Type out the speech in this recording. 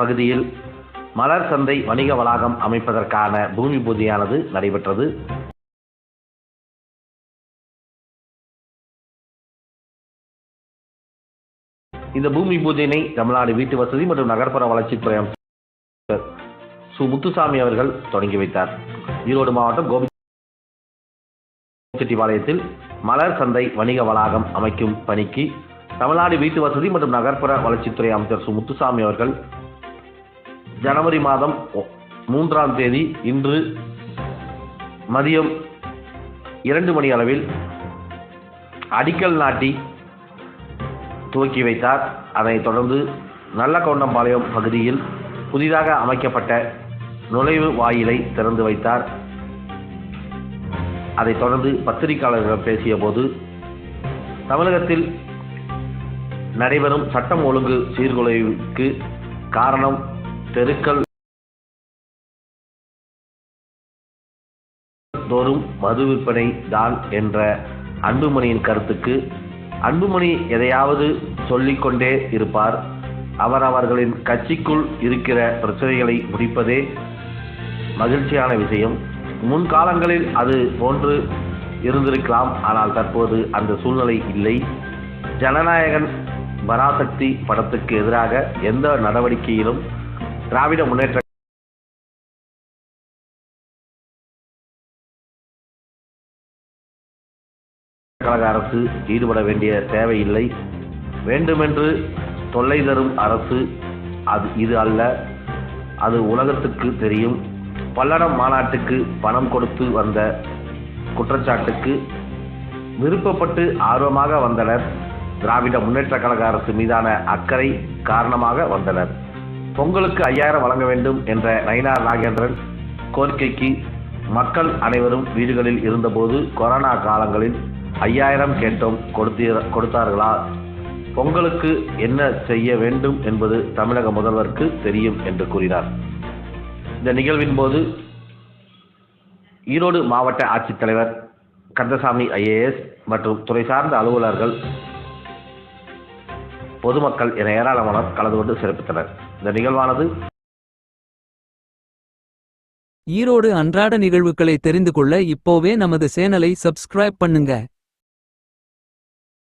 பகுதியில் மலர் சந்தை வணிக வளாகம் அமைப்பதற்கான பூமி பூஜையானது நடைபெற்றது. இந்த பூமி பூஜையினை தமிழ்நாடு வீட்டு வசதி மற்றும் நகர்ப்புற வளர்ச்சித்துறை அமைச்சர் சு. முத்துசாமி அவர்கள் தொடங்கி வைத்தார். ஈரோடு மாவட்டம் கோபி செட்டிபாளையத்தில் மலர் சந்தை வணிக வளாகம் அமைக்கும் பணிக்கு தமிழ்நாடு வீட்டு வசதி மற்றும் நகர்ப்புற வளர்ச்சித்துறை அமைச்சர் சு. முத்துசாமி அவர்கள் ஜனவரி மாதம் மூன்றாம் தேதி இன்று மதியம் இரண்டு மணி அளவில் அடிக்கல் நாட்டி துவக்கி வைத்தார். அதைத் தொடர்ந்து நல்லகவுண்டம்பாளையம் பகுதியில் புதிதாக அமைக்கப்பட்ட நுழைவு வாயிலை திறந்து வைத்தார். அதைத் தொடர்ந்து பத்திரிகையாளர்களிடம் பேசிய போது தமிழகத்தில் நடைபெறும் சட்டம் ஒழுங்கு சீர்குலைவுக்கு காரணம் தெருக்கள் தோறும் மது விற்பனை தான் என்ற அன்புமணியின் கருத்துக்கு அன்புமணி எதையாவது சொல்லிக்கொண்டே இருப்பார். அவர் அவர்களின் கட்சிக்குள் இருக்கிற பிரச்சனைகளை முடிப்பதே மகிழ்ச்சியான விஷயம். முன்காலங்களில் அது போன்று இருந்திருக்கலாம். ஆனால் தற்போது அந்த சூழ்நிலை இல்லை. ஜனநாயகன் பராசக்தி படத்துக்கு எதிராக எந்த நடவடிக்கையிலும் திராவிட முன்னேற்ற கழக அரசு ஈடுபட வேண்டிய தேவையில்லை. வேண்டுமென்று தொல்லை தரும் அரசு அது இது அல்ல. அது உலகத்துக்கு தெரியும். பல்லடம் மாநாட்டுக்கு பணம் கொடுத்து வந்த குற்றச்சாட்டுக்கு விருப்பப்பட்டு ஆர்வமாக வந்தனர். திராவிட முன்னேற்ற கழக அரசு மீதான அக்கறை காரணமாக வந்தனர். பொங்கலுக்கு ஐயாயிரம் வழங்க வேண்டும் என்ற நயினார் நாகேந்திரன் கோரிக்கைக்கு மக்கள் அனைவரும் வீடுகளில் இருந்தபோது கொரோனா காலங்களில் ஐயாயிரம் கேட்டோம் கொடுத்தீர கொடுத்தார்களா? பொங்கலுக்கு என்ன செய்ய வேண்டும் என்பது தமிழக முதல்வருக்கு தெரியும் என்று கூறினார். இந்த நிகழ்வின் போது ஈரோடு மாவட்ட ஆட்சித்தலைவர் கந்தசாமி ஐஏஎஸ் மற்றும் துறை சார்ந்த அலுவலர்கள் பொதுமக்கள் என ஏராளமானோர் கலந்து கொண்டு சிறப்பித்தனர். இந்த நிகழ்வானது ஈரோடு அன்றாட நிகழ்வுகளை தெரிந்து கொள்ள இப்போவே நமது சேனலை சப்ஸ்கிரைப் பண்ணுங்க.